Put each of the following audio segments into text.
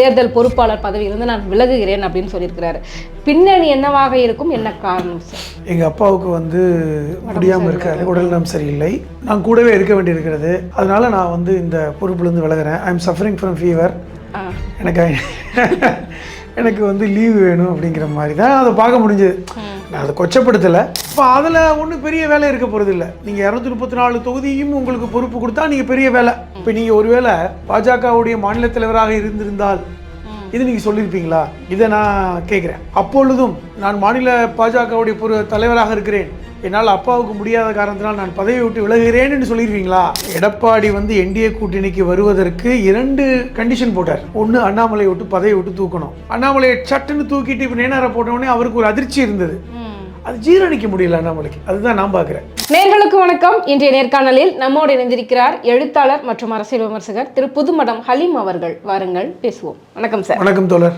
தேர்தல் பொறுப்பாளர் பதவியிலிருந்து நான் விலகுகிறேன் அப்படின்னு சொல்லியிருக்கிறாரு. பின்னணி என்னவாக இருக்கும்? என்ன காரணம் சார் எங்கள் அப்பாவுக்கு வந்து முடியாமல் இருக்காரு உடல்நலம் சரியில்லை. நான் கூடவே இருக்க வேண்டியிருக்கிறது. அதனால நான் வந்து இந்த பொறுப்புலேருந்து விலகுறேன். I am suffering from fever எனக்கு எனக்கு வந்து லீவு வேணும் அப்படிங்கிற மாதிரி தான் அதை பார்க்க முடிஞ்சது. நான் அதை கொச்சப்படுத்தலை. இப்போ அதில் ஒன்றும் பெரிய வேலை இருக்க போகிறது இல்லை. நீங்கள் இரநூத்தி முப்பத்தி நாலு தொகுதியும் உங்களுக்கு பொறுப்பு கொடுத்தா நீங்கள் பெரிய வேலை. இப்போ நீங்கள் ஒருவேளை பாஜகவுடைய மாநில தலைவராக இருந்திருந்தால் இது நீங்கள் சொல்லியிருப்பீங்களா இதை நான் கேட்குறேன் அப்பொழுதும் நான் மாநில பாஜகவுடைய பொறு தலைவராக இருக்கிறேன். என்னால் அப்பாவுக்கு முடியாத காரணத்தினால் நான் பதவியை விட்டு விலகுகிறேன்னு சொல்லியிருப்பீங்களா எடப்பாடி வந்து என்டிஏ கூட்டணிக்கு வருவதற்கு இரண்டு கண்டிஷன் போட்டார். ஒன்று அண்ணாமலை விட்டு பதவியை விட்டு தூக்கணும். அண்ணாமலையை சட்டுன்னு தூக்கிட்டு இப்போ நேனாரை போட்ட உடனே அவருக்கு ஒரு அதிர்ச்சி இருந்தது. அது ஜீரணிக்க முடியல அண்ணாமலைக்கு. அதுதான் நான் பார்க்குறேன். நேர்களுக்கு வணக்கம். இன்றைய நேர்காணலில் நம்மோடு இணைந்திருக்கிறார் எழுத்தாளர் மற்றும் அரசியல் விமர்சகர் திரு புதுமடம் ஹலீம் அவர்கள். வாருங்கள் பேசுவோம். வணக்கம் சார். வணக்கம் தோழர்.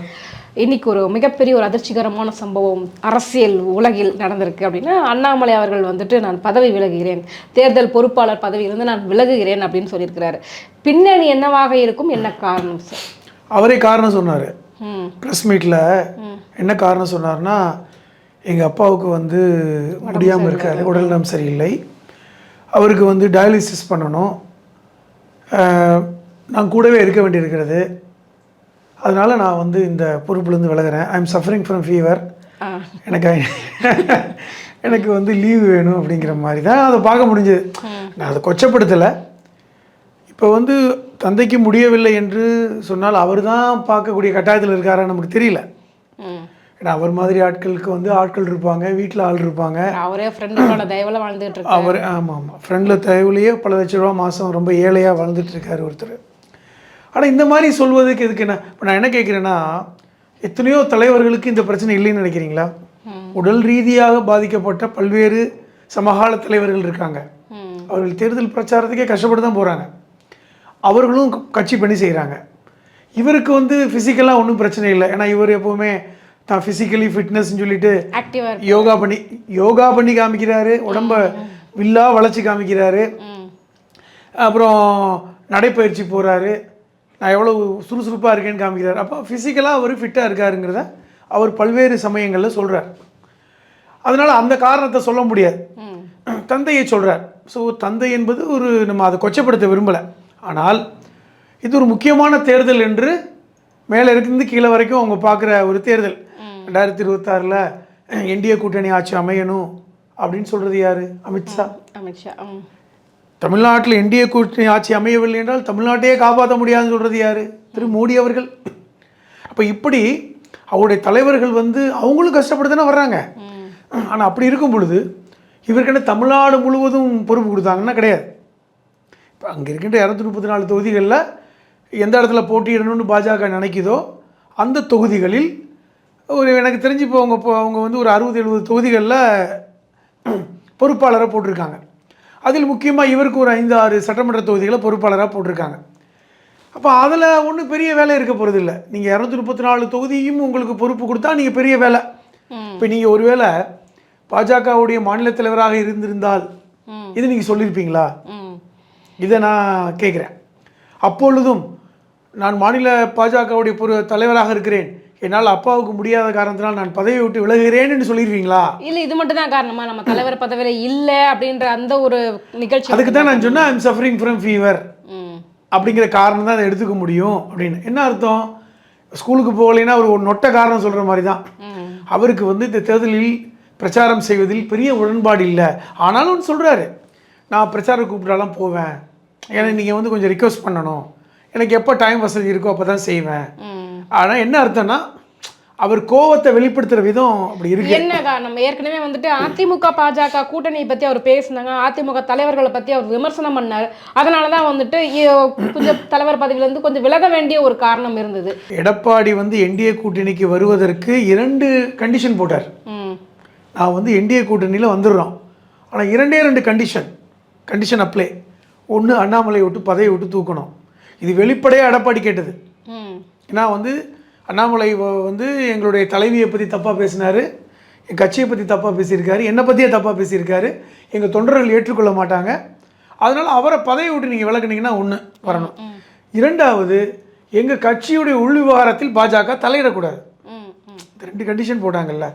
இன்னைக்கு ஒரு மிகப்பெரிய ஒரு அதிர்ச்சிகரமான சம்பவம் அரசியல் உலகில் நடந்திருக்கு அப்படின்னா அண்ணாமலை அவர்கள் வந்துட்டு நான் பதவி விலகுகிறேன் தேர்தல் பொறுப்பாளர் பதவியிலிருந்து நான் விலகுகிறேன் அப்படின்னு சொல்லியிருக்கிறாரு. பின்னணி என்னவாக இருக்கும்? என்ன காரணம் சார்? அவரே காரணம் சொன்னார். ம். ப்ரெஸ் மீட்டில் என்ன காரணம் சொன்னார்னா எங்கள் அப்பாவுக்கு வந்து முடியாமல் இருக்காரு. உடல்நலம் சரியில்லை. அவருக்கு வந்து டயாலிசிஸ் பண்ணணும். நான் கூடவே இருக்க வேண்டியிருக்கிறது. அதனால் நான் வந்து இந்த பொறுப்புலேருந்து விலகுறேன். I am suffering from fever எனக்கு எனக்கு வந்து லீவு வேணும் அப்படிங்கிற மாதிரி தான் அதை பார்க்க முடிஞ்சது. நான் அதை கொச்சப்படுத்தலை. இப்போ வந்து தந்தைக்கு முடியவில்லை என்று சொன்னால் அவர் தான் பார்க்கக்கூடிய கட்டாயத்தில் இருக்காரா நமக்கு தெரியல. ஏன்னா அவர் மாதிரி ஆட்களுக்கு வந்து ஆட்கள் இருப்பாங்க வீட்டில் ஆள் இருப்பாங்க. அவரே ஃப்ரெண்டுகளோட தயவுல வாழ்ந்துட்டு இருக்கு அவர் ஆமாம் ஆமாம் ஃப்ரெண்டில் தேவையிலேயே பல லட்ச ரூபா மாதம் ரொம்ப ஏழையாக வாழ்ந்துட்டு இருக்காரு ஒருத்தர். ஆனால் இந்த மாதிரி சொல்வதுக்கு எதுக்கு என்ன? இப்போ நான் என்ன கேட்குறேன்னா எத்தனையோ தலைவர்களுக்கு இந்த பிரச்சனை இல்லைன்னு நினைக்கிறீங்களா? உடல் ரீதியாக பாதிக்கப்பட்ட பல்வேறு சமகால தலைவர்கள் இருக்காங்க. அவர்கள் தேர்தல் பிரச்சாரத்துக்கே கஷ்டப்பட்டு தான் போகிறாங்க அவர்களும் கட்சி பணி செய்கிறாங்க இவருக்கு வந்து ஃபிசிக்கலாக ஒன்றும் பிரச்சனை இல்லை. ஏன்னா இவர் எப்போவுமே தான் ஃபிசிக்கலி ஃபிட்னஸ்ன்னு சொல்லிட்டு யோகா பண்ணி யோகா பண்ணி காமிக்கிறாரு உடம்ப வில்லா வளைச்சி காமிக்கிறாரு. அப்புறம் நடைப்பயிற்சி போகிறாரு நான் எவ்வளோ சுறுசுறுப்பாக இருக்கேன்னு காமிக்கிறாரு. அப்போ ஃபிசிக்கலாக அவர் ஃபிட்டாக இருக்காருங்கிறத அவர் பல்வேறு சமயங்களில் சொல்கிறார் அதனால் அந்த காரணத்தை சொல்ல முடியாது. தந்தையை சொல்கிறார் ஸோ தந்தை என்பது ஒரு நம்ம அதை கொச்சப்படுத்த விரும்பலை. ஆனால் இது ஒரு முக்கியமான தேர்தல் என்று மேலே இருந்து கீழே வரைக்கும் அவங்க பார்க்குற ஒரு தேர்தல். ரெண்டாயிரத்தி இருபத்தாறில் என்டிஏ கூட்டணி ஆட்சி அமையணும் அப்படின்னு சொல்கிறது யார்? அமித்ஷா. அமித்ஷா தமிழ்நாட்டில் என்டிஏ கூட்டணி ஆட்சி அமையவில்லை என்றால் தமிழ்நாட்டையே காப்பாற்ற முடியாதுன்னு சொல்கிறது யார்? திரு மோடி அவர்கள். அப்போ இப்படி அவருடைய தலைவர்கள் வந்து அவங்களும் கஷ்டப்பட்டு தானே வர்றாங்க ஆனால் அப்படி இருக்கும் பொழுது இவருக்கு என்ன தமிழ்நாடு முழுவதும் பொறுப்பு கொடுத்தாங்கன்னா கிடையாது. இப்போ அங்கே இருக்கின்ற இரநூத்தி முப்பத்தி நாலு தொகுதிகளில் எந்த இடத்துல போட்டியிடணும்னு பாஜக நினைக்குதோ அந்த தொகுதிகளில் ஒரு எனக்கு தெரிஞ்சு இப்போ அவங்க இப்போ அவங்க வந்து ஒரு அறுபது எழுபது தொகுதிகளில் பொறுப்பாளராக போட்டிருக்காங்க. அதில் முக்கியமாக இவருக்கு ஒரு ஐந்து ஆறு சட்டமன்ற தொகுதிகளை பொறுப்பாளராக போட்டிருக்காங்க. அப்போ அதில் ஒன்றும் பெரிய வேலை இருக்க போகிறது இல்லை. நீங்கள் இரநூத்தி முப்பத்தி நாலு தொகுதியும் உங்களுக்கு பொறுப்பு கொடுத்தா நீங்கள் பெரிய வேலை. இப்போ நீங்கள் ஒருவேளை பாஜகவுடைய மாநில தலைவராக இருந்திருந்தால். இது நீங்கள் சொல்லியிருப்பீங்களா இதை நான் கேட்குறேன் அப்பொழுதும் நான் மாநில பாஜகவுடைய பொறு தலைவராக இருக்கிறேன். என்னால் அப்பாவுக்கு முடியாத காரணத்தினால் நான் பதவியை விட்டு விலகுகிறேன்னு சொல்லியிருப்பீங்களா இல்ல இது மட்டும் தான் காரணமா? நம்ம தலைவர் பதவியில இல்ல அப்படின்ற அந்த ஒரு நிகழ்ச்சி அதுக்கு தான் நான் சொன்னேன் ஐம் சஃபரிங் ஃப்ரம் ஃபீவர் அப்படிங்கிற காரணம் தான் அதை எடுத்துக்க முடியும் அப்படின்னு. என்ன அர்த்தம்? ஸ்கூலுக்கு போகலைன்னா அவர் ஒரு நொட்ட காரணம் சொல்கிற மாதிரி தான். அவருக்கு வந்து இந்த தேர்தலில் பிரச்சாரம் செய்வதில் பெரிய உடன்பாடு இல்லை. ஆனாலும் சொல்கிறாரு நான் பிரச்சாரம் கூப்பிட்டாலாம் போவேன். ஏன்னா நீங்கள் வந்து கொஞ்சம் ரிக்வஸ்ட் பண்ணணும். எனக்கு எப்போ டைம் வசதி இருக்கோ அப்போ தான் செய்வேன் ஆனால் என்ன அர்த்தம்னா அவர் கோவத்தை வெளிப்படுத்துகிற விதம் அப்படி இருக்கு. என்ன காரணம் ஏற்கனவே வந்துட்டு அதிமுக பாஜக கூட்டணியை பத்தி அவர் பேசினாங்க. அதிமுக தலைவர்களை பத்தி அவர் விமர்சனம் பண்ணார். அதனால தான் வந்துட்டு கொஞ்சம் தலைவர் பதவியில இருந்து கொஞ்சம் விலக வேண்டிய ஒரு காரணம் இருந்தது. எடப்பாடி வந்து என்டிஏ கூட்டணிக்கு வருவதற்கு இரண்டு கண்டிஷன் போட்டார். ம். நான் வந்து என்டிஏ கூட்டணியில் வந்துடுறோம். ஆனால் இரண்டே ரெண்டு கண்டிஷன் கண்டிஷன் அப்ளை ஒன்று அண்ணாமலை விட்டு பதவியை விட்டு தூக்கணும். இது வெளிப்படையாக எடப்பாடி கேட்டது. ம். ஏன்னா வந்து அண்ணாமலை வந்து எங்களுடைய தலைவியை பற்றி தப்பாக பேசினார். என் கட்சியை பற்றி தப்பாக பேசியிருக்காரு. என்னை பற்றியே தப்பாக பேசியிருக்காரு. எங்கள் தொண்டர்கள் ஏற்றுக்கொள்ள மாட்டாங்க. அதனால் அவரை பதவி விட்டு நீங்கள் விளக்குனீங்கன்னா ஒன்று வரணும். இரண்டாவது எங்கள் கட்சியுடைய உள் விவகாரத்தில் பாஜக தலையிடக்கூடாது. ரெண்டு கண்டிஷன் போட்டாங்கல்ல.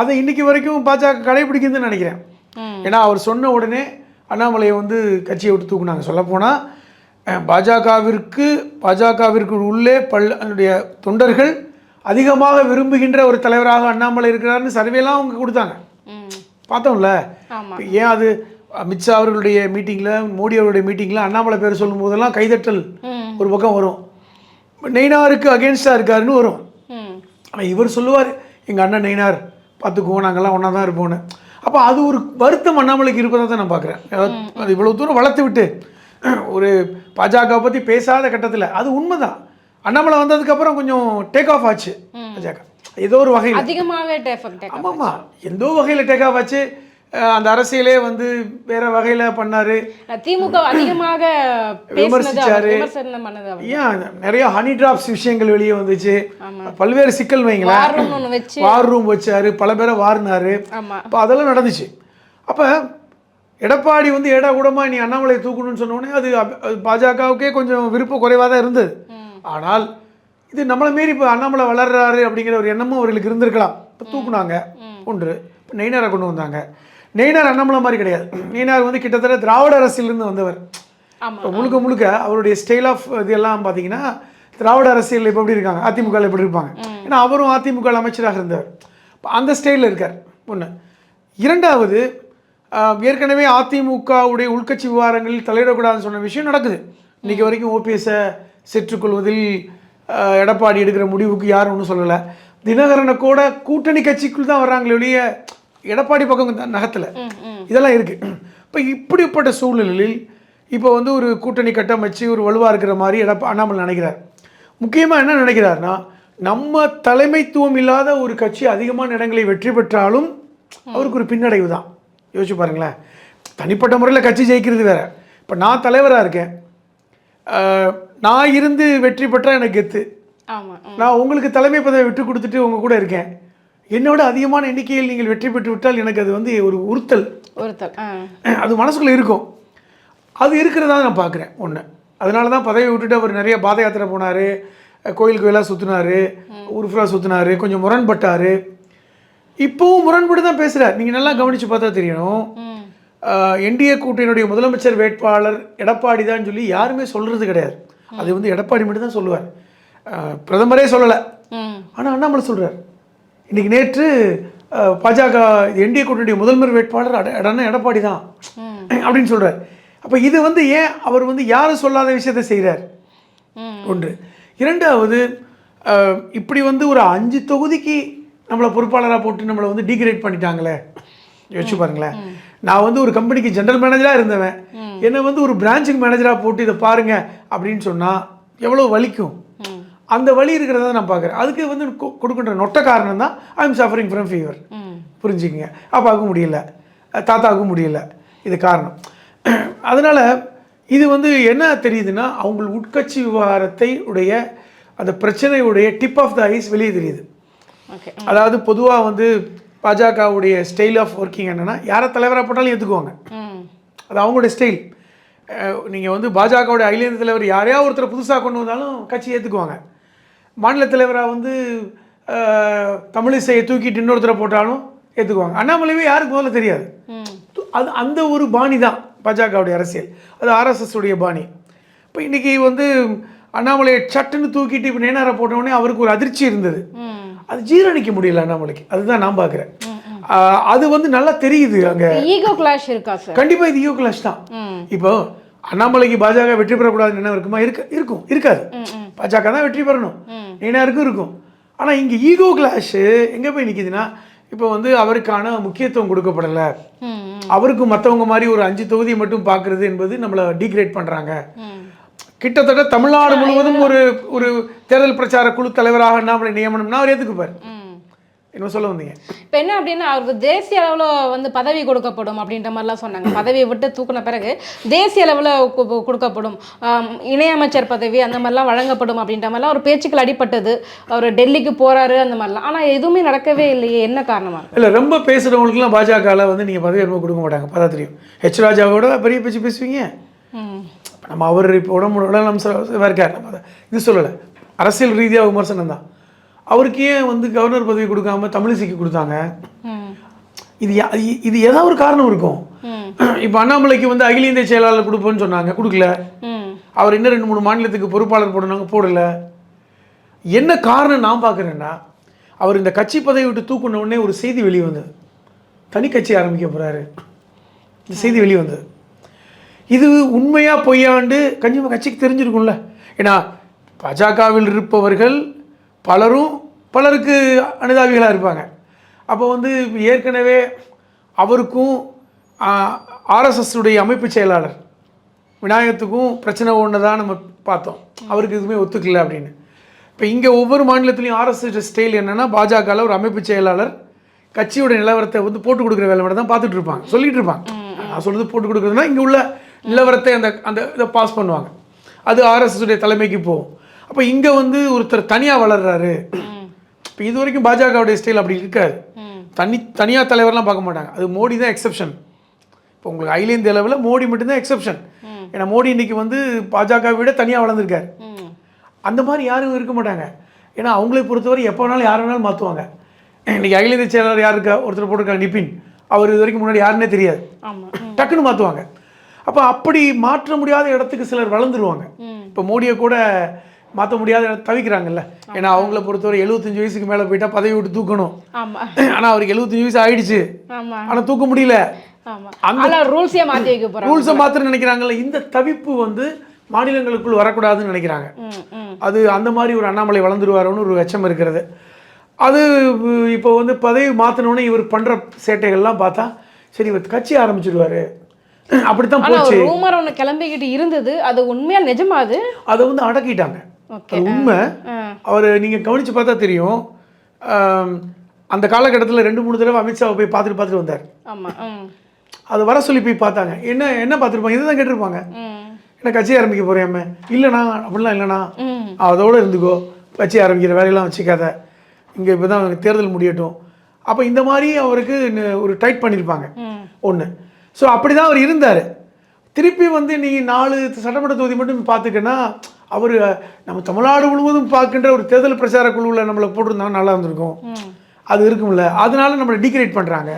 அதை இன்னைக்கு வரைக்கும் பாஜக கடைபிடிக்குதுன்னு நினைக்கிறேன். ஏன்னா அவர் சொன்ன உடனே அண்ணாமலையை வந்து கட்சியை விட்டு தூக்குனாங்க. சொல்லப்போனால் பாஜகவிற்கு பாஜகவிற்கு உள்ளே பல் அதனுடைய தொண்டர்கள் அதிகமாக விரும்புகின்ற ஒரு தலைவராக அண்ணாமலை இருக்கிறாருன்னு சர்வேலாம் அவங்க கொடுத்தாங்க. பார்த்தோம்ல? ஏன் அது அமித்ஷா அவர்களுடைய மீட்டிங்கில் மோடி அவருடைய மீட்டிங்கில் அண்ணாமலை பேர் சொல்லும் போதெல்லாம் கைதட்டல் ஒரு பக்கம் வரும். நெய்னாருக்கு அகேன்ஸ்டாக இருக்காருன்னு வரும். ஆனால் இவர் சொல்லுவார் எங்கள் அண்ணன் நெய்னார் பார்த்துக்குவோம் நாங்கள்லாம் ஒன்றா தான் இருப்போம்னு. அப்போ அது ஒரு வருத்தம் அண்ணாமலைக்கு இருப்பதை தான் நான் பார்க்குறேன் அது இவ்வளோ தூரம் வளர்த்து விட்டு ஒரு பாஜக பற்றி பேசாத கட்டத்தில். அது உண்மைதான். அண்ணாமலை வந்ததுக்கப்புறம் கொஞ்சம் டேக் ஆஃப் ஆச்சு. பாஜக. ஏதோ ஒரு வகையில். அதிகமாகவே ஆமாம்மா. எந்தோ வகையில் டேக் ஆஃப் ஆச்சு? அந்த அரசியலே வந்து வேற வகையில் பண்ணாரு. திமுக அதிகமாக விமர்சிச்சாரு. ஏன்? நிறைய ஹனி டிராப்ஸ் விஷயங்கள் வெளியே வந்துச்சு. பல்வேறு சிக்கல் வைங்களேன். வார் ரூம் வச்சாரு. பல பேரை வாரினாரு. அப்போ அதெல்லாம் நடந்துச்சு. அப்போ எடப்பாடி வந்து ஏடா கூடமா நீ அண்ணாமலையை தூக்கணும்னு சொன்ன உடனே அது பாஜகவுக்கே கொஞ்சம் விருப்பம் குறைவாக தான் இருந்தது. ஆனால் இது நம்மளை மீறி இப்போ அண்ணாமலை வளர்றாரு அப்படிங்கிற ஒரு எண்ணமும் அவர்களுக்கு இருந்திருக்கலாம். இப்போ தூக்குனாங்க. ஒன்று. இப்போ நெய்னாரை கொண்டு வந்தாங்க. நெய்னார் அண்ணாமலை மாதிரி கிடையாது. நெய்னார் வந்து கிட்டத்தட்ட திராவிட அரசியலிருந்து வந்தவர். இப்போ முழுக்க முழுக்க அவருடைய ஸ்டைல் ஆஃப் இதெல்லாம் பார்த்தீங்கன்னா திராவிட அரசியல் இப்போ எப்படி இருக்காங்க? அதிமுக எப்படி இருப்பாங்க? ஏன்னா அவரும் அதிமுக அமைச்சராக இருந்தவர். இப்போ அந்த ஸ்டைலில் இருக்கார். ஒன்று இரண்டாவது ஏற்கனவே அதிமுகவுடைய உள்கட்சி விவகாரங்களில் தலையிடக்கூடாதுன்னு சொன்ன விஷயம் நடக்குது. இன்னைக்கு வரைக்கும் ஓபிஎஸ்ஸை செற்றுக்கொள்வதில் எடப்பாடி எடுக்கிற முடிவுக்கு யாரும் ஒன்றும் சொல்லலை. தினகரனை கூட கூட்டணி கட்சிக்குள் தான் வர்றாங்களே ஒழிய எடப்பாடி பக்கம் நகத்தில். இதெல்லாம் இருக்கு. இப்போ இப்படிப்பட்ட சூழ்நிலையில் இப்போ வந்து ஒரு கூட்டணி கட்டமைச்சு ஒரு வலுவாக இருக்கிற மாதிரி எடப்பா அண்ணாமலை நினைக்கிறார். முக்கியமாக என்ன நினைக்கிறாருன்னா நம்ம தலைமைத்துவம் இல்லாத ஒரு கட்சி அதிகமான இடங்களை வெற்றி பெற்றாலும் அவருக்கு ஒரு பின்னடைவு தான். யோசிச்சு பாருங்களேன். தனிப்பட்ட முறையில் கட்சி ஜெயிக்கிறது வேற. இப்போ நான் தலைவராக இருக்கேன். நான் இருந்து வெற்றி பெற்றால் எனக்கு கெத்து. நான் உங்களுக்கு தலைமை பதவி விட்டு கொடுத்துட்டு உங்க கூட இருக்கேன். என்னோட அதிகமான எண்ணிக்கையில் நீங்கள் வெற்றி பெற்று விட்டால் எனக்கு அது வந்து ஒரு உறுத்தல். ஆ. அது மனசுக்குள்ள இருக்கும். அது இருக்கிறதா நான் பார்க்குறேன் ஒன்று அதனால தான் பதவி விட்டுட்டு அவர் நிறைய பாத யாத்திரை போனார். கோயில் கோயிலாக சுற்றினாரு ஊர்ஃபுல்லாக சுற்றினாரு கொஞ்சம் முரண்பட்டார். இப்போவும் முரண்பட்டு தான் பேசுகிறார் நீங்கள் நல்லா கவனித்து பார்த்தா தெரியணும். என்டிஏ கூட்டணியுடைய முதலமைச்சர் வேட்பாளர் எடப்பாடி தான் சொல்லி யாருமே சொல்கிறது கிடையாது. அது வந்து எடப்பாடி மட்டும் தான் சொல்லுவார். பிரதமரே சொல்லலை. ஆனால் அண்ணாமலை சொல்றார். இன்னைக்கு நேற்று பாஜக என்டிஏ கூட்டணியுடைய முதல்வர் வேட்பாளர் அண்ணன் எடப்பாடி தான். அப்படின்னு சொல்றார். அப்போ இது வந்து ஏன் அவர் வந்து யாரும் சொல்லாத விஷயத்தை செய்கிறார் ஒன்று. இரண்டாவது இப்படி வந்து ஒரு அஞ்சு தொகுதிக்கு நம்மளை பொறுப்பாளராக போட்டு நம்மளை வந்து டீக்ரேட் பண்ணிட்டாங்களே. யோசிச்சு பாருங்களேன். நான் வந்து ஒரு கம்பெனிக்கு ஜெனரல் மேனேஜராக இருந்தவன். என்னை வந்து ஒரு பிரான்ச்சுக்கு மேனேஜராக போட்டு இதை பாருங்க அப்படின்னு சொன்னால் எவ்வளோ வலிக்கும். அந்த வழி இருக்கிறத நான் பார்க்குறேன். அதுக்கு வந்து கொ- கொடுக்கின்ற நொட்ட காரணம் தான் I am suffering from fever புரிஞ்சுக்கங்க. அப்பாவுக்கும் முடியல. தாத்தாவுக்கும் முடியல. இது காரணம். அதனால் இது வந்து என்ன தெரியுதுன்னா அவங்க உட்கட்சி விவகாரத்தை உடைய அந்த பிரச்சனையுடைய டிப் ஆஃப் த ஐஸ் வெளியே தெரியுது. அதாவது பொதுவாக வந்து பாஜகவுடைய ஸ்டைல் ஆஃப் ஒர்க்கிங் என்னென்னா யாரை தலைவராக போட்டாலும் ஏற்றுக்குவாங்க அது அவங்களுடைய ஸ்டைல் நீங்கள் வந்து பாஜகவுடைய அகில தலைவர் யாரையா ஒருத்தர் புதுசாக கொண்டு வந்தாலும் கட்சி ஏற்றுக்குவாங்க மாநில தலைவராக வந்து தமிழிசையை தூக்கிட்டு இன்னொருத்தரை போட்டாலும் ஏற்றுக்குவாங்க அண்ணாமலைவே யாருக்கு முதல்ல தெரியாது. அது அந்த ஒரு பாணி தான் பாஜகவுடைய அரசியல். அது ஆர்எஸ்எஸ் உடைய பாணி. இப்போ இன்றைக்கி வந்து அண்ணாமலையை சட்டுன்னு தூக்கிட்டு இப்போ நேனாரை போட்டோடனே அவருக்கு ஒரு அதிர்ச்சி இருந்தது. அது ஜீரணிக்க முடியல அண்ணாமலைக்கு அதுதான் நான் பார்க்குறேன். அது வந்து நல்லா தெரியுது அங்கே. ஈகோ கிளாஷ் இருக்கா சார் கண்டிப்பா இது ஈகோ கிளாஷ் தான். இப்போ அண்ணாமலைக்கு பாஜக வெற்றி பெறக்கூடாதுன்னு என்ன இருக்குமா? இருக்கு இருக்கும். இருக்காது. பாஜக தான் வெற்றி பெறணும். நேனாருக்கும் இருக்கும். ஆனா இங்க ஈகோ கிளாஷ் எங்க போய் நிக்குதுன்னா இப்போ வந்து அவருக்கான முக்கியத்துவம் கொடுக்கப்படல. அவருக்கு மற்றவங்க மாதிரி ஒரு அஞ்சு தொகுதி மட்டும் பார்க்கறது என்பது நம்மளை டீக்ரேட் பண்றாங்க. கிட்டத்தட்ட தமிழ்நாடு முழுவதும் ஒரு ஒரு தேர்தல் பிரச்சார குழு தலைவராக அண்ணாமலை நியமனம்னா அவர் ஏத்துக்குப்பார் ம். என்ன சொல்ல வந்தீங்க? இப்போ என்ன அப்படின்னா அவருக்கு தேசிய அளவில் வந்து பதவி கொடுக்கப்படும் அப்படின்ற மாதிரிலாம் சொன்னாங்க. பதவியை விட்டு தூக்குன பிறகு தேசிய அளவில் கொடுக்கப்படும். இணையமைச்சர் பதவி அந்த மாதிரிலாம் வழங்கப்படும் அப்படின்ற மாதிரிலாம் ஒரு பேச்சுக்கள் அடிப்பட்டது அவர் டெல்லிக்கு போறாரு அந்த மாதிரிலாம். ஆனால் எதுவுமே நடக்கவே இல்லையே. என்ன காரணமா? இல்லை ரொம்ப பேசுகிறவங்களுக்குலாம் பாஜகவில் வந்து நீங்கள் பதவி ரொம்ப கொடுக்க மாட்டாங்க. பார்த்தா தெரியும். ஹெச் ராஜாவோட பெரிய பேச்சு பேசுவீங்க. நம்ம அவர் இப்போ உடம்பு உடல்நலம் இருக்கார் நம்ம இது சொல்லலை. அரசியல் ரீதியாக விமர்சனம் தான். அவருக்கு ஏன் வந்து கவர்னர் பதவி கொடுக்காம தமிழிசைக்கு கொடுத்தாங்க? இது இது ஏதாவது ஒரு காரணம் இருக்கும். இப்போ அண்ணாமலைக்கு வந்து அகில இந்திய செயலாளர் கொடுப்போன்னு சொன்னாங்க. கொடுக்கல. அவர் இன்னும் ரெண்டு மூணு மாநிலத்துக்கு பொறுப்பாளர் போடணுங்க போடல. என்ன காரணம் நான் பார்க்குறேன்னா அவர் இந்த கட்சி பதவி விட்டு தூக்குன உடனே ஒரு செய்தி வெளியே வந்தது தனி கட்சி ஆரம்பிக்க போகிறாரு இந்த செய்தி வெளியே வந்தது இது உண்மையா பொய்யாண்டு கஞ்சிம கட்சிக்கு தெரிஞ்சிருக்கும்ல. ஏன்னா பாஜகவில் இருப்பவர்கள் பலரும் பலருக்கு அனுதாபிகளாக இருப்பாங்க. அப்போ வந்து ஏற்கனவே அவருக்கும் ஆர்எஸ்எஸ்டைய அமைப்பு செயலாளர் விநாயகத்துக்கும் பிரச்சனை ஒன்று தான் நம்ம பார்த்தோம். அவருக்கு எதுவுமே ஒத்துக்கல அப்படின்னு. இப்போ இங்கே ஒவ்வொரு மாநிலத்திலையும் ஆர்எஸ்எஸ் ஸ்டைல் என்னென்னா பாஜகவில் ஒரு அமைப்பு செயலாளர் கட்சியோட நிலவரத்தை வந்து போட்டு கொடுக்குற வேலை மட்டும் தான் பார்த்துட்டு இருப்பாங்க. சொல்லிட்டு இருப்பாங்க. நான் சொல்கிறது போட்டு கொடுக்குறதுனா இங்கே உள்ள நிலவரத்தை அந்த அந்த இதை பாஸ் பண்ணுவாங்க. அது ஆர்எஸ்எஸ் உடைய தலைமைக்கு போகும். அப்போ இங்கே வந்து ஒருத்தர் தனியாக வளர்றாரு. இப்போ இது வரைக்கும் பாஜகவுடைய ஸ்டைல் அப்படி இருக்காது. தனி தனியாக தலைவர்லாம் பார்க்க மாட்டாங்க. அது மோடி தான் எக்ஸெப்ஷன் இப்போ உங்களுக்கு அகில இந்திய அளவில் மோடி மட்டும்தான் எக்ஸெப்ஷன் ஏன்னா மோடி இன்னைக்கு வந்து பாஜக விட தனியாக வளர்ந்துருக்காரு. அந்த மாதிரி யாரும் இருக்க மாட்டாங்க. ஏன்னா அவங்களை பொறுத்தவரை எப்போ வேணாலும் யார் வேணாலும் மாற்றுவாங்க இன்னைக்கு அகில இந்திய செயலாளர் யார் இருக்கா? ஒருத்தர் போட்டிருக்காங்க நிபின். அவர் இது வரைக்கும் முன்னாடி யாருன்னே தெரியாது. டக்குன்னு மாற்றுவாங்க அப்போ அப்படி மாற்ற முடியாத இடத்துக்கு சிலர் வளர்ந்துருவாங்க. இப்போ மோடியை கூட மாற்ற முடியாத தவிக்கிறாங்கல்ல. ஏன்னா அவங்கள பொறுத்தவரை எழுபத்தஞ்சு வயசுக்கு மேலே போயிட்டா பதவி விட்டு தூக்கணும். ஆனால் அவருக்கு எழுபத்தஞ்சு வயசு ஆயிடுச்சு. ஆனால் தூக்க முடியல. ஆனால் ரூல்ஸே மாற்றி வைக்க ரூல்ஸை மாத்திரம் நினைக்கிறாங்கல்ல இந்த தவிப்பு வந்து மாநிலங்களுக்குள் வரக்கூடாதுன்னு நினைக்கிறாங்க. அது அந்த மாதிரி ஒரு அண்ணாமலை வளர்ந்துருவாரோன்னு ஒரு அச்சம் இருக்கிறது. அது இப்போ வந்து பதவி மாற்றினோடனே இவர் பண்ணுற சேட்டைகள்லாம் பார்த்தா சரி இவர் கட்சி ஆரம்பிச்சிடுவாரு அப்படித்தான் போச்சு. ரூமர் ஒன்று கிளம்பிக்கிட்டு இருந்தது. அது உண்மையா நிஜமா அது? அதை வந்து அடக்கிட்டாங்க. உண்மை. அவர் நீங்கள் கவனித்து பார்த்தா தெரியும். அந்த காலகட்டத்தில் ரெண்டு மூணு தடவை அமித்ஷாவை போய் பார்த்துட்டு பார்த்துட்டு வந்தார். ஆமாம் அதை வர சொல்லி போய் பார்த்தாங்க. என்ன என்ன பார்த்துருப்பாங்க? இதுதான் கேட்டிருப்பாங்க. என்ன கட்சி ஆரம்பிக்க போறியாமே இல்லைண்ணா அப்படிலாம் இல்லைண்ணா. அதோட இருந்துக்கோ. கட்சி ஆரம்பிக்கிற வேலையெல்லாம் வச்சுக்காத. இங்கே இப்போ தான் தேர்தல் முடியட்டும். அப்போ இந்த மாதிரி அவருக்கு ஒரு டைட் பண்ணியிருப்பாங்க ஒன்று ஸோ அப்படி தான் அவர் இருந்தார். திருப்பி வந்து நீ நாலு சட்டமன்ற தொகுதி மட்டும் பார்த்துக்கன்னா அவர் நம்ம தமிழ்நாடு முழுவதும் பார்க்கின்ற ஒரு தேர்தல் பிரச்சார குழுவில் நம்மளை போட்டிருந்தாங்க நல்லா இருந்திருக்கும். அது இருக்கும்ல. அதனால நம்மளை டிகிரேட் பண்ணுறாங்க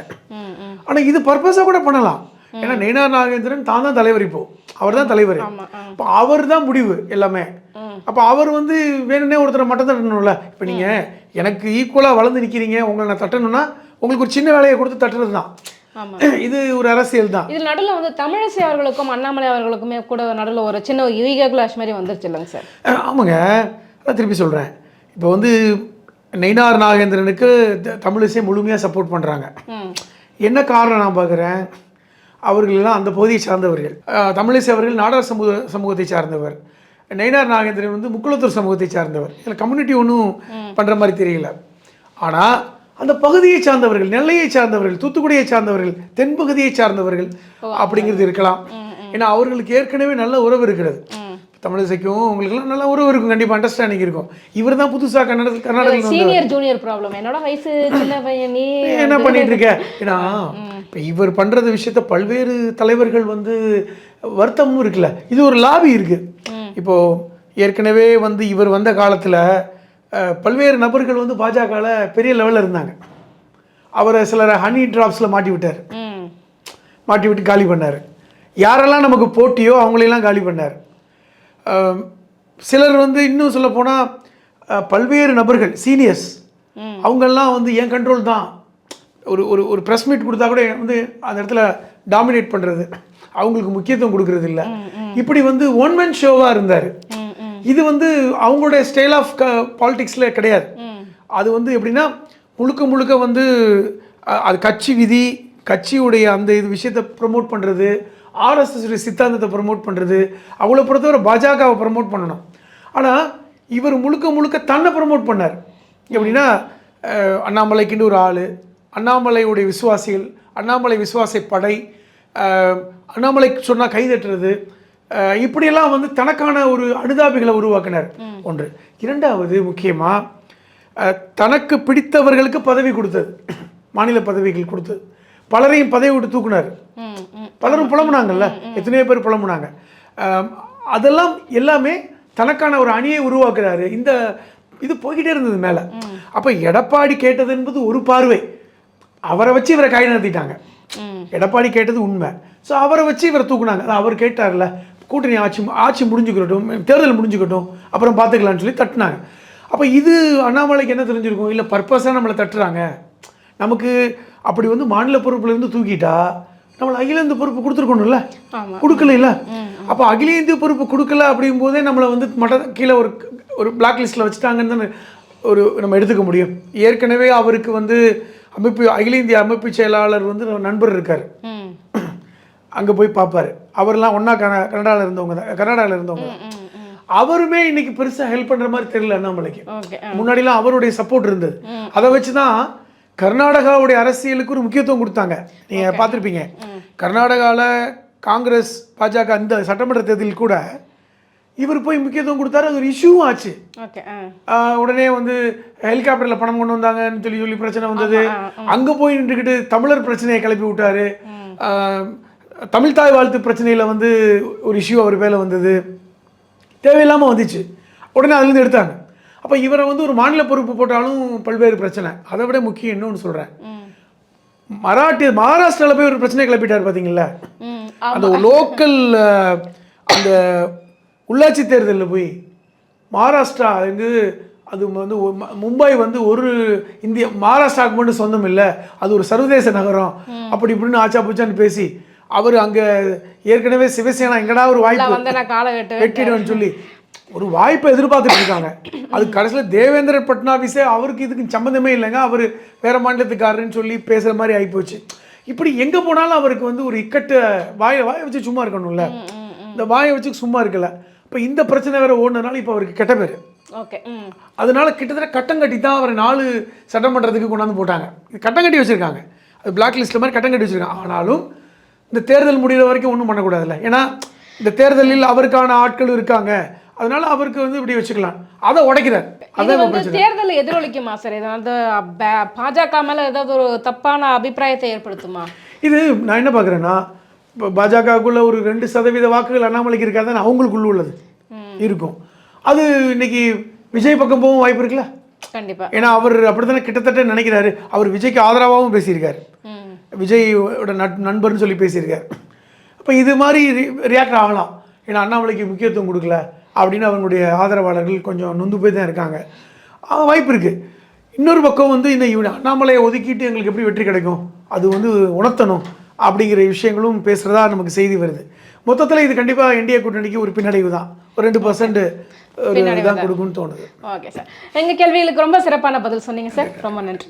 ஆனால் இது பர்பஸாக கூட பண்ணலாம். ஏன்னா நெய்னார் நாகேந்திரன் தான் தான் தலைவர் இப்போ. அவர் தான் தலைவர். அப்போ அவர் தான் முடிவு எல்லாமே. அப்போ அவர் வந்து வேணும்னே ஒருத்தரை மட்டம் தட்டணும்ல. இப்போ நீங்கள் எனக்கு ஈக்குவலாக வளர்ந்து நிற்கிறீங்க உங்களை நான் தட்டணும்னா உங்களுக்கு ஒரு சின்ன வேலையை கொடுத்து தட்டுறது தான் இது ஒரு அரசியல் தான். இதில் நடுவில் வந்து தமிழிசை அவர்களுக்கும் அண்ணாமலை அவர்களுக்குமே கூட நடுவில் ஒரு சின்ன ஒரு ஈகோ கிளாஷ் மாதிரி வந்துருச்சு இல்லைங்க சார்? ஆமாங்க. அதான் திருப்பி சொல்கிறேன் இப்போ வந்து நெய்னார் நாகேந்திரனுக்கு த- தமிழிசை முழுமையாக சப்போர்ட் பண்ணுறாங்க என்ன காரணம் நான் பார்க்குறேன்? அவர்கள் எல்லாம் அந்த பகுதியை சார்ந்தவர்கள். தமிழிசை அவர்கள் நாடார் சமூக சமூகத்தை சார்ந்தவர். நெய்னார் நாகேந்திரன் வந்து முக்குளத்தூர் சமூகத்தை சார்ந்தவர். இதில் கம்யூனிட்டி ஒன்றும் பண்ணுற மாதிரி தெரியல. ஆனால் அந்த பகுதியை சார்ந்தவர்கள் நெல்லையை சார்ந்தவர்கள் தூத்துக்குடியை சார்ந்தவர்கள் தென்பகுதியை சார்ந்தவர்கள் அப்படிங்கிறது இருக்கலாம். ஏன்னா அவர்களுக்கு ஏற்கனவே நல்ல உறவு இருக்கிறது. தமிழிசைக்கும் உங்களுக்குலாம் நல்ல உறவு இருக்கும். கண்டிப்பாக அண்டர்ஸ்டாண்டிங் இருக்கும். இவர் தான் புதுசாக கன்னடத்தில் கர்நாடகத்தில் சீனியர் ஜூனியர் ப்ராப்ளம் என்னோட வயசு சின்ன பையன் நீ என்ன பண்ணிட்டு இருக்க? ஏன்னா இப்போ இவர் பண்றது விஷயத்த பல்வேறு தலைவர்கள் வந்து வருத்தமும் இருக்குல்ல. இது ஒரு லாபி இருக்கு. இப்போ ஏற்கனவே வந்து இவர் வந்த காலத்துல பல்வேறு நபர்கள் வந்து பாஜகவில் பெரிய லெவலில் இருந்தாங்க. அவரை சிலரை ஹனி டிராப்ஸில் மாட்டி விட்டார். மாட்டி விட்டு காலி பண்ணார். யாரெல்லாம் நமக்கு போட்டியோ அவங்களையெல்லாம் காலி பண்ணார். சிலர் வந்து இன்னும் சொல்ல போனால் பல்வேறு நபர்கள் சீனியர்ஸ். அவங்கெல்லாம் வந்து என் கண்ட்ரோல் தான். ஒரு ஒரு ஒரு ப்ரெஸ் மீட் கொடுத்தா கூட வந்து அந்த இடத்துல டாமினேட் பண்ணுறது அவங்களுக்கு முக்கியத்துவம் கொடுக்கறது இல்ல இப்படி வந்து ஒன் மேன் ஷோவாக இருந்தார். இது வந்து அவங்களுடைய ஸ்டைல் ஆஃப் க பாலிடிக்ஸில் கிடையாது. அது வந்து எப்படின்னா முழுக்க முழுக்க வந்து அது கட்சி விதி கட்சியுடைய அந்த இது விஷயத்தை ப்ரொமோட் பண்ணுறது ஆர்எஸ்எஸ் உடைய சித்தாந்தத்தை ப்ரொமோட் பண்ணுறது அவங்கள பொறுத்தவரை பாஜகவை ப்ரொமோட் பண்ணணும். ஆனால் இவர் முழுக்க முழுக்க தன்னை ப்ரொமோட் பண்ணார். எப்படின்னா அண்ணாமலைக்குன்னு ஒரு ஆள் அண்ணாமலையுடைய விசுவாசிகள் அண்ணாமலை விசுவாச படை அண்ணாமலைக்கு சொன்னால் கைதட்டுறது இப்படியெல்லாம் வந்து தனக்கான ஒரு அனுதாபிகளை உருவாக்கினார். ஒன்று. இரண்டாவது முக்கியமாக தனக்கு பிடித்தவர்களுக்கு பதவி கொடுத்தது. மாநில பதவிகள் கொடுத்தது. பலரையும் பதவி விட்டு தூக்குனார். பலரும் புலம்புனாங்கல்ல? எத்தனையோ பேர் புலம்புனாங்க. அதெல்லாம் எல்லாமே தனக்கான ஒரு அணியை உருவாக்குறாரு. இந்த இது போய்கிட்டே இருந்தது மேலே. அப்போ எடப்பாடி கேட்டது என்பது ஒரு பார்வை. அவரை வச்சு இவரை கை நடத்திட்டாங்க எடப்பாடி கேட்டது உண்மை. ஸோ அவரை வச்சு இவரை தூக்குனாங்க. அவர் கேட்டார்ல கூட்டணி ஆட்சி ஆட்சி முடிஞ்சுக்கட்டும் தேர்தல் முடிஞ்சுக்கட்டும் அப்புறம் பார்த்துக்கலாம்னு சொல்லி தட்டினாங்க. அப்போ இது அண்ணாமலைக்கு என்ன தெரிஞ்சிருக்கும்? இல்லை பர்பஸாக நம்மளை தட்டுறாங்க. நமக்கு அப்படி வந்து மாநில பொறுப்புல இருந்து தூக்கிட்டா நம்மளை அகில இந்திய பொறுப்பு கொடுத்துருக்கணும்ல. கொடுக்கல இல்ல அப்போ அகில இந்திய பொறுப்பு கொடுக்கல அப்படிங்கும் போதே நம்மளை வந்து மட்ட கீழே ஒரு ஒரு பிளாக் லிஸ்ட்டில் வச்சுட்டாங்கன்னு ஒரு நம்ம எடுத்துக்க முடியும். ஏற்கனவே அவருக்கு வந்து அமைப்பு அகில இந்திய அமைப்பு செயலாளர் வந்து நண்பர் இருக்கார். அங்கே போய் பார்ப்பாரு அவர்லாம் ஒன்றா கன கனடாவில் இருந்தவங்க தான். கனடாவில் இருந்தவங்க அவருமே இன்னைக்கு பெருசாக ஹெல்ப் பண்ணுற மாதிரி தெரியல அண்ணாமலைக்கு. முன்னாடிலாம் அவருடைய சப்போர்ட் இருந்தது. அதை வச்சு தான் கர்நாடகாவுடைய அரசியலுக்கு ஒரு முக்கியத்துவம் கொடுத்தாங்க. நீங்கள் பார்த்துருப்பீங்க. கர்நாடகாவில் காங்கிரஸ் பாஜக இந்த சட்டமன்ற தேர்தலில் கூட இவர் போய் முக்கியத்துவம் கொடுத்தாரு. அது ஒரு இஷ்யூவும் ஆச்சு. உடனே வந்து ஹெலிகாப்டரில் பணம் கொண்டு வந்தாங்கன்னு சொல்லி சொல்லி பிரச்சனை வந்தது. அங்கே போய் நின்றுக்கிட்டு தமிழர் பிரச்சனையை கிளப்பி விட்டாரு. தமிழ் தாய் வாழ்த்து பிரச்சனையில் வந்து ஒரு இஷ்யூ அவர் மேலே வந்தது. தேவையில்லாமல் வந்துச்சு. உடனே அதுலேருந்து எடுத்தாங்க. அப்போ இவரை வந்து ஒரு மாநில பொறுப்பு போட்டாலும் பல்வேறு பிரச்சனை. அதை விட முக்கியம் இன்னொன்று சொல்கிறேன் மராட்டி மகாராஷ்டிராவில் போய் ஒரு பிரச்சனை கிளப்பிட்டார் பார்த்தீங்களா அந்த லோக்கல் அந்த உள்ளாட்சி தேர்தலில் போய் மகாராஷ்டிரா வந்து அது வந்து மும்பை வந்து ஒரு இந்திய மகாராஷ்டிராவுக்கு மட்டும் சொந்தம் இல்லை. அது ஒரு சர்வதேச நகரம். அப்படி இப்படின்னு ஆச்சா பூச்சான்னு பேசி அவர் அங்கே ஏற்கனவே சிவசேனா எங்கடா ஒரு வாய்ப்பு வெட்டிடுவேன்னு சொல்லி ஒரு வாய்ப்பை எதிர்பார்த்துட்டு இருக்காங்க. அது கடைசியில் தேவேந்திர பட்னாவிஸே அவருக்கு இதுக்கு சம்மந்தமே இல்லைங்க. அவர் வேற மாநிலத்துக்காரருன்னு சொல்லி பேசுகிற மாதிரி ஆகிப்போச்சு இப்படி எங்கே போனாலும் அவருக்கு வந்து ஒரு இக்கட்டு வாயை வாயை வச்சு சும்மா இருக்கணும்ல. இந்த வாயை வச்சு சும்மா இருக்கல. இப்போ இந்த பிரச்சனை வேற ஓடுனதுனால இப்போ அவருக்கு கெட்ட பேர். ஓகே அதனால கிட்டத்தட்ட கட்டம் கட்டி தான் அவர் நாலு சட்டமன்றத்துக்கு கொண்டாந்து போட்டாங்க. கட்டம் கட்டி வச்சுருக்காங்க. அது பிளாக் லிஸ்ட்டில் மாதிரி கட்டம் கட்டி வச்சுருக்காங்க. ஆனாலும் இந்த தேர்தல் முடிகிற வரைக்கும் ஒன்றும் பண்ணக்கூடாதுல்ல. ஏன்னா இந்த தேர்தலில் அவருக்கான ஆட்கள் இருக்காங்க. அதனால அவருக்கு வந்து இப்படி வச்சுக்கலாம். அதை உடைக்கிறார். இப்ப வந்து தேர்தல் எதிரொலிக்குமா சார்? ப- பாஜக மேல ஏதாவது ஒரு தப்பான அபிப்பிராயத்தை ஏற்படுத்துமா? இது நான் என்ன பார்க்குறேன்னா இப்போ பாஜகவுக்குள்ள ஒரு ரெண்டு சதவீத வாக்குகள் அண்ணாமலைக்கு இருக்காதுன்னு அவங்களுக்குள்ள உள்ளது. இருக்கும். அது இன்னைக்கு விஜய் பக்கம் போகவும் வாய்ப்பு இருக்குல்ல? கண்டிப்பா. ஏன்னா அவர் அப்படித்தானே கிட்டத்தட்ட நினைக்கிறாரு. அவர் விஜய்க்கு ஆதரவாகவும் பேசியிருக்காரு. விஜயோட நண்பர்னு சொல்லி பேசியிருக்காரு. அப்போ இது மாதிரி ரியாக்ட் ஆகலாம். ஏன்னா அண்ணாமலைக்கு முக்கியத்துவம் கொடுக்கல அப்படின்னு அவங்களுடைய ஆதரவாளர்கள் கொஞ்சம் நொந்து போய் தான் இருக்காங்க. வாய்ப்பு இருக்குது இன்னொரு பக்கம் வந்து இந்த இவன் அண்ணாமலையை ஒதுக்கிட்டு எங்களுக்கு எப்படி வெற்றி கிடைக்கும்? அது வந்து உணர்த்தணும் அப்படிங்கிற விஷயங்களும் பேசுகிறதா நமக்கு செய்தி வருது. மொத்தத்தில் இது கண்டிப்பாக இந்திய கூட்டணிக்கு ஒரு பின்னடைவு தான். ஒரு ரெண்டு பர்சன்ட் ஒரு இதான் கொடுக்கும்னு தோணுது. Okay sir. எங்க கேள்விகளுக்கு ரொம்ப சிறப்பான பதில் சொன்னீங்க சார். ரொம்ப நன்றி.